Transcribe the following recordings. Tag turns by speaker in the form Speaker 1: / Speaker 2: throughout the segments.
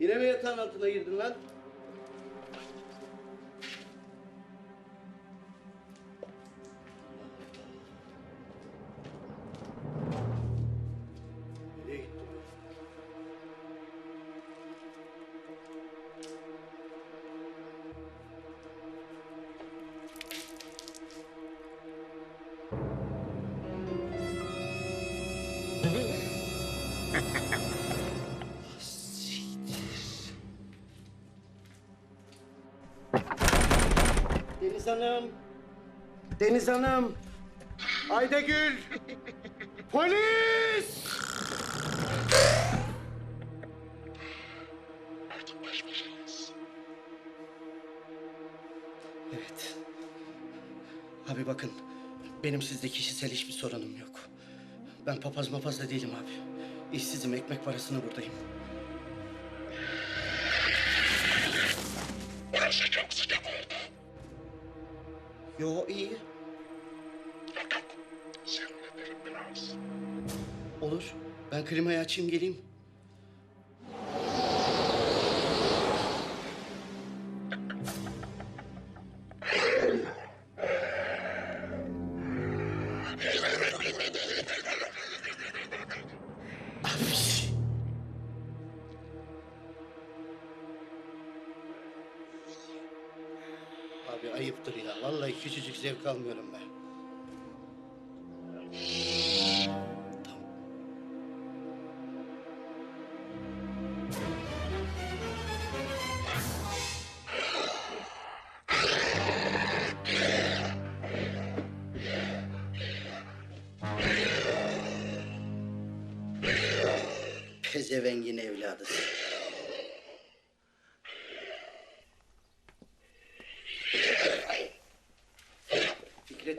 Speaker 1: Yine mi yatağın altına girdin lan? Hanım. Deniz Hanım. Aydagül. Polis. Evet. Abi bakın. Benim sizde kişisel hiçbir sorunum yok. Ben papaz mapaz da değilim abi. İşsizim, ekmek parasına buradayım.
Speaker 2: Burası çok sıcak
Speaker 1: Yo iyi.
Speaker 2: Yok yok. Serinletelim biraz.
Speaker 1: Olur. Ben klimayı açayım geleyim. Vallahi küçücük zevk almıyorum ben.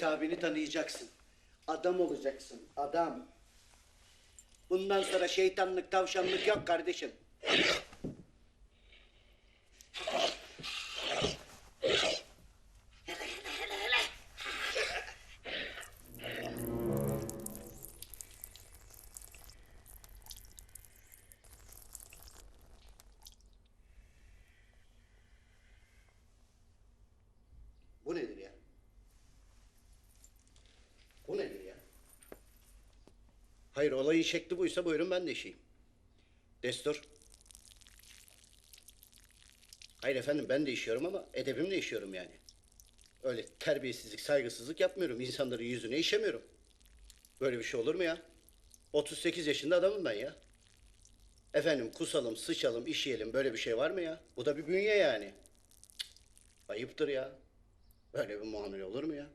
Speaker 1: Fikret abini tanıyacaksın. Adam olacaksın. Adam. Bundan sonra şeytanlık, tavşanlık yok kardeşim. Bu nedir ya? Bu nedir ya? Hayır olayın şekli buysa buyurun ben de işeyim. Destur. Hayır efendim ben de işiyorum ama edebimle işiyorum yani. Öyle terbiyesizlik, saygısızlık yapmıyorum. İnsanların yüzüne işemiyorum. Böyle bir şey olur mu ya? 38 yaşında adamım ben ya. Efendim kusalım, sıçalım, işeyelim böyle bir şey var mı ya? Bu da bir bünye yani. Cık, Ayıptır ya. Böyle bir muamele olur mu ya?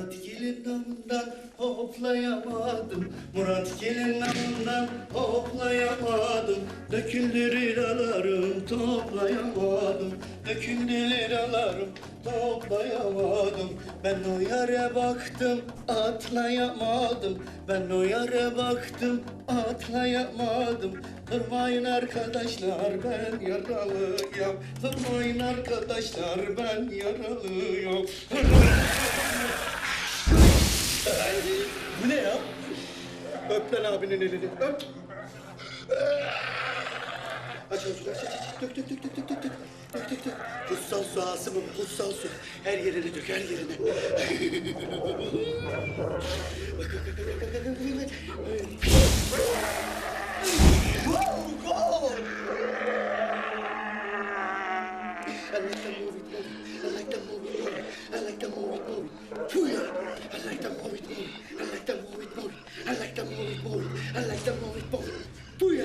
Speaker 1: Murat gelin namından hoplayamadım. Murat gelin namından hoplayamadım. Döküldü liralarım toplayamadım. Döküldü liralarım toplayamadım. Ben o yere baktım atlayamadım. Ben o yere baktım atlayamadım. Durmayın arkadaşlar ben yaralıyım. Durmayın arkadaşlar ben yaralıyım Öp lan abinin elini, öp. Aç aç aç aç aç. Dök dök dök dök dök dök dök. Dök dök dök. Kutsal su Asım'ım, kutsal su. Her yerine dök, her yerine. bak bak bak bak bak bak bak. Wow, gol! I like that movie, movie. I like that movie, movie. I like that movie, movie. Pooya! I like that movie, movie. I like that movie, movie. I like that movie, movie. I like that movie, movie. Pooya!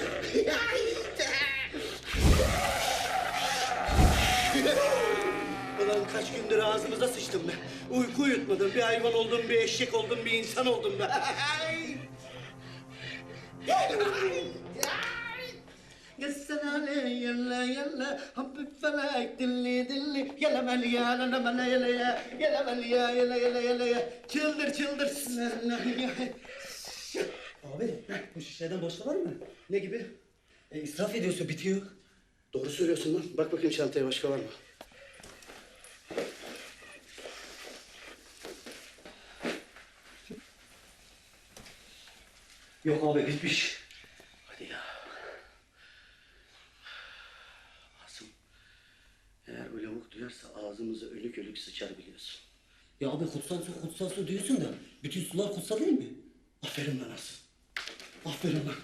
Speaker 1: Ulan kaç gündür ağzımıza sıçtım ben. Uyku uyutmadım. Bir hayvan oldum, bir eşek oldum, bir insan oldum ben. Gelsene yalla yalla hafif felek dilli dilli yala mel ya la la mel yala ya yala mel ya yala yala yala ya çıldır çıldır
Speaker 3: Abi bu şişeden boşta var mı?
Speaker 1: Ne gibi?
Speaker 3: E, israf ediyorsun bitiyor.
Speaker 1: Doğru söylüyorsun lan. Bak bakayım çantaya başka var mı?
Speaker 3: Yok abi bitmiş.
Speaker 1: Hadi ya. Asım. Eğer bu lavuk duyarsa ağzımıza ölük ölük sıçar biliyorsun.
Speaker 3: Ya abi kutsal su kutsal su diyorsun da bütün sular kutsal değil mi?
Speaker 1: Aferin lan Asım. Aferin lan.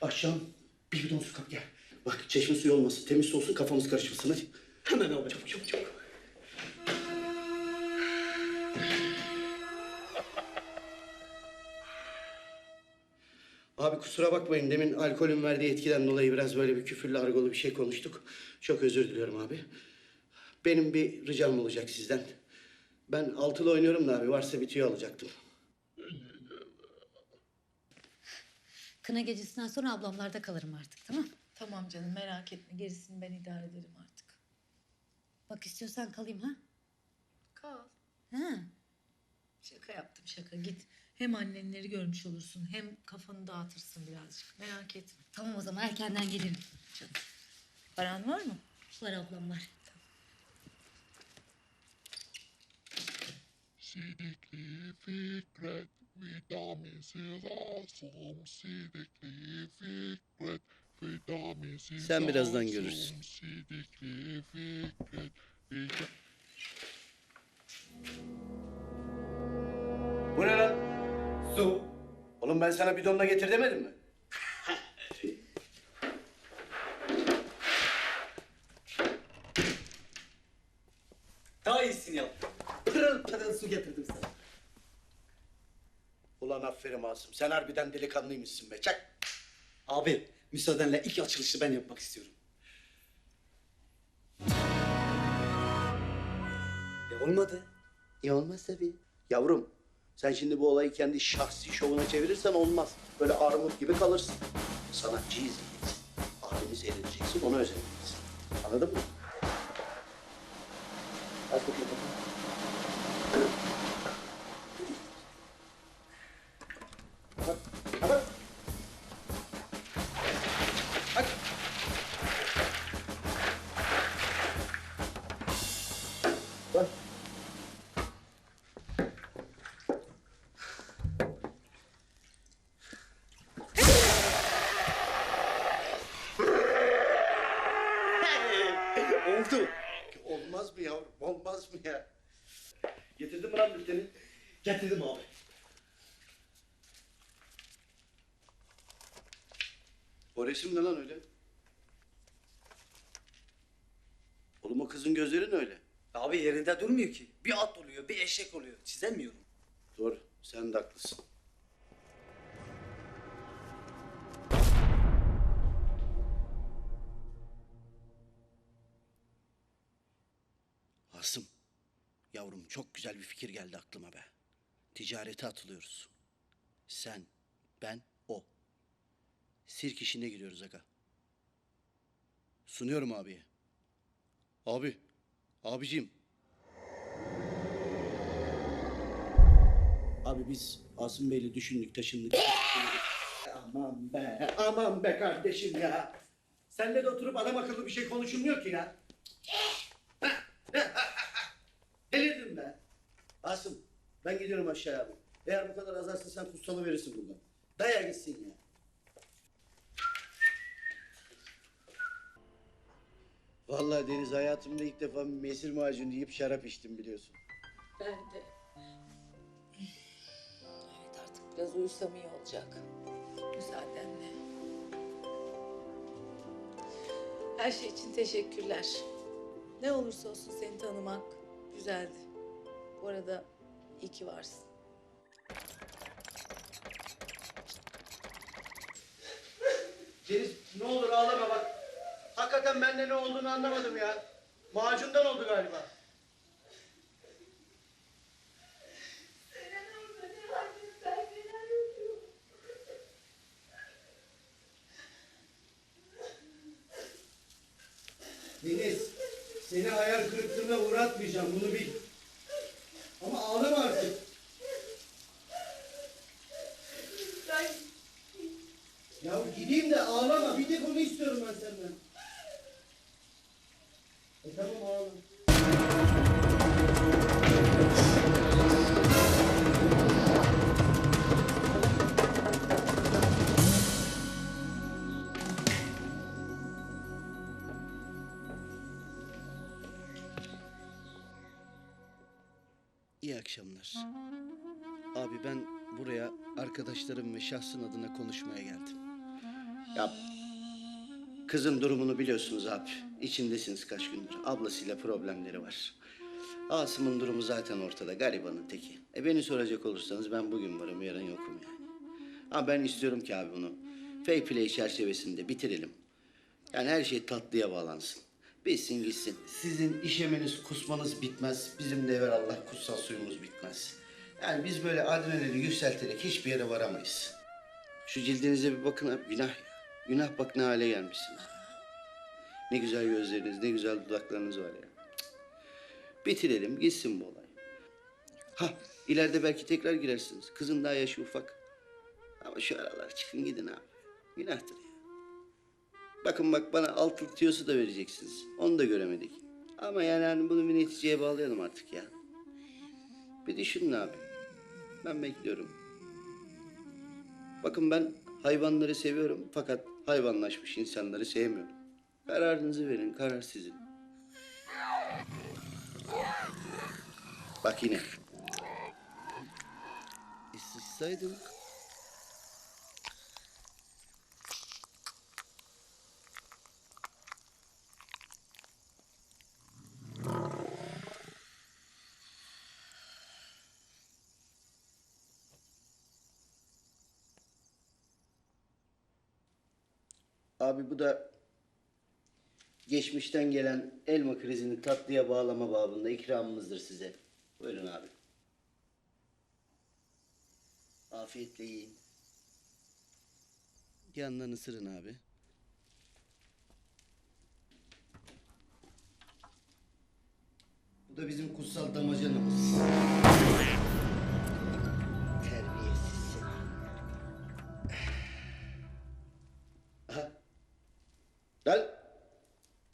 Speaker 1: Akşam bir bidon su kap gel. Bak çeşme suyu olmasın. Temiz su olsun kafamız karışmasın hadi.
Speaker 3: Hemen abi.
Speaker 1: Çabuk çabuk çabuk. Abi kusura bakmayın demin alkolün verdiği etkiden dolayı biraz böyle bir küfürlü argolu bir şey konuştuk. Çok özür diliyorum abi. Benim bir ricam olacak sizden. Ben altılı oynuyorum da abi varsa bir tüyo alacaktım.
Speaker 4: Kına gecesinden sonra ablamlarda kalırım artık tamam
Speaker 5: Tamam canım merak etme gerisini ben idare ederim artık.
Speaker 4: Bak istiyorsan kalayım ha?
Speaker 5: Kal.
Speaker 4: Ha.
Speaker 5: Şaka yaptım şaka git. Hem annenleri görmüş olursun hem kafanı dağıtırsın birazcık. Merak etme.
Speaker 4: Tamam o zaman erkenden gelirim.
Speaker 5: Canım. Paran var mı?
Speaker 4: Var ablam var.
Speaker 2: Sidikli Fikret Vitaminsiz asum Sidikli Fikret Vitaminsiz
Speaker 1: Sen birazdan görürsün.
Speaker 2: Sidikli Fikret
Speaker 1: Bu ne lan? Su. Oğlum ben sana bidonla getir demedim mi?
Speaker 3: Daha iyisini yap. Pırıl pırıl su getirdim sana.
Speaker 1: Ulan aferin Asım. Sen harbiden delikanlıymışsın be. Çak.
Speaker 3: Abi müsaadenle ilk açılışı ben yapmak istiyorum. E olmadı.
Speaker 1: İyi olmaz tabii. Yavrum sen şimdi bu olayı kendi şahsi şovuna çevirirsen olmaz. Böyle armut gibi kalırsın. Sanatçıyız diyeceksin. Abimiz edileceksin, onu özeneceksin. Anladın mı? Hadi bakayım.
Speaker 3: Getirdim abi.
Speaker 1: O resim ne lan öyle? Oğlum o kızın gözleri ne öyle?
Speaker 3: Abi yerinde durmuyor ki. Bir at oluyor, bir eşek oluyor. Çizemiyorum.
Speaker 1: Doğru, sen de haklısın. Asım, yavrum çok güzel bir fikir geldi aklıma be. Ticarete atılıyoruz. Sen, ben, o. Sirk işine giriyoruz aga. Sunuyorum abiye. Abi, abicim Abi biz Asım Bey'le düşündük, taşındık. aman be, aman be kardeşim ya. Senle de oturup adam akıllı bir şey konuşulmuyor ki ya. Delirdim be. Asım, ben gidiyorum aşağıya abi. Eğer bu kadar azarsın sen kutsalı verirsin buradan. Daya gitsin ya. Vallahi Deniz hayatımda ilk defa mesir macunu yiyip şarap içtim biliyorsun.
Speaker 5: Ben de. Evet artık biraz uyusam iyi olacak. Müsaadenle. Her şey için teşekkürler. Ne olursa olsun seni tanımak güzeldi. Bu arada iyi ki varsın.
Speaker 1: Deniz ne olur ağlama bak. Hakikaten bende ne olduğunu anlamadım ya. Macundan oldu galiba. Deniz, seni hayal kırıklığına uğratmayacağım bunu bil. Arkadaşlarım ve şahsın adına konuşmaya geldim. Ya kızın durumunu biliyorsunuz abi. İçindesiniz kaç gündür. Ablasıyla problemleri var. Asım'ın durumu zaten ortada. Garibanın teki. E beni soracak olursanız ben bugün varım yarın yokum yani. Ama ben istiyorum ki abi bunu fair play çerçevesinde bitirelim. Yani her şey tatlıya bağlansın. Bitsin gitsin. Sizin işemeniz, kusmanız bitmez. Bizim de Allah kutsal suyumuz bitmez. Yani biz böyle adrenalini yükselterek hiçbir yere varamayız. Şu cildinize bir bakın abi. Günah ya. Günah bak ne hale gelmişsin. Ne güzel gözleriniz, ne güzel dudaklarınız var ya. Bitirelim, gitsin bu olay. Ha, ileride belki tekrar girersiniz. Kızın daha yaşı ufak. Ama şu aralar çıkın gidin abi. Günahtır ya. Bakın bak bana altın tiyosu da vereceksiniz. Onu da göremedik. Ama yani hani bunu bir neticeye bağlayalım artık ya. Bir düşünün abi. Ben bekliyorum. Bakın ben hayvanları seviyorum fakat hayvanlaşmış insanları sevmiyorum. Kararınızı verin, karar sizin. Bak yine. E, Abi bu da geçmişten gelen elma krizini tatlıya bağlama babında ikramımızdır size. Buyurun abi. Afiyetle yiyin. Yandan ısırın abi. Bu da bizim kutsal damacanımız.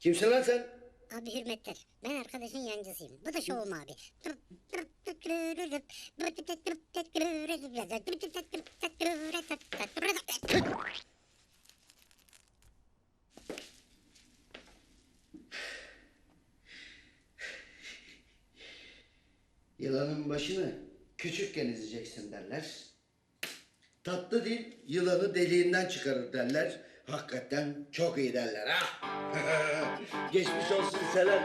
Speaker 1: Kimsin lan sen?
Speaker 6: Abi hürmetler. Ben arkadaşın yancısıyım. Bu da şovum abi.
Speaker 1: Yılanın başını küçükken ezeceksin derler. Tatlı dil yılanı deliğinden çıkarır derler. Hakikaten çok iyi derler ha. Geçmiş olsun selam.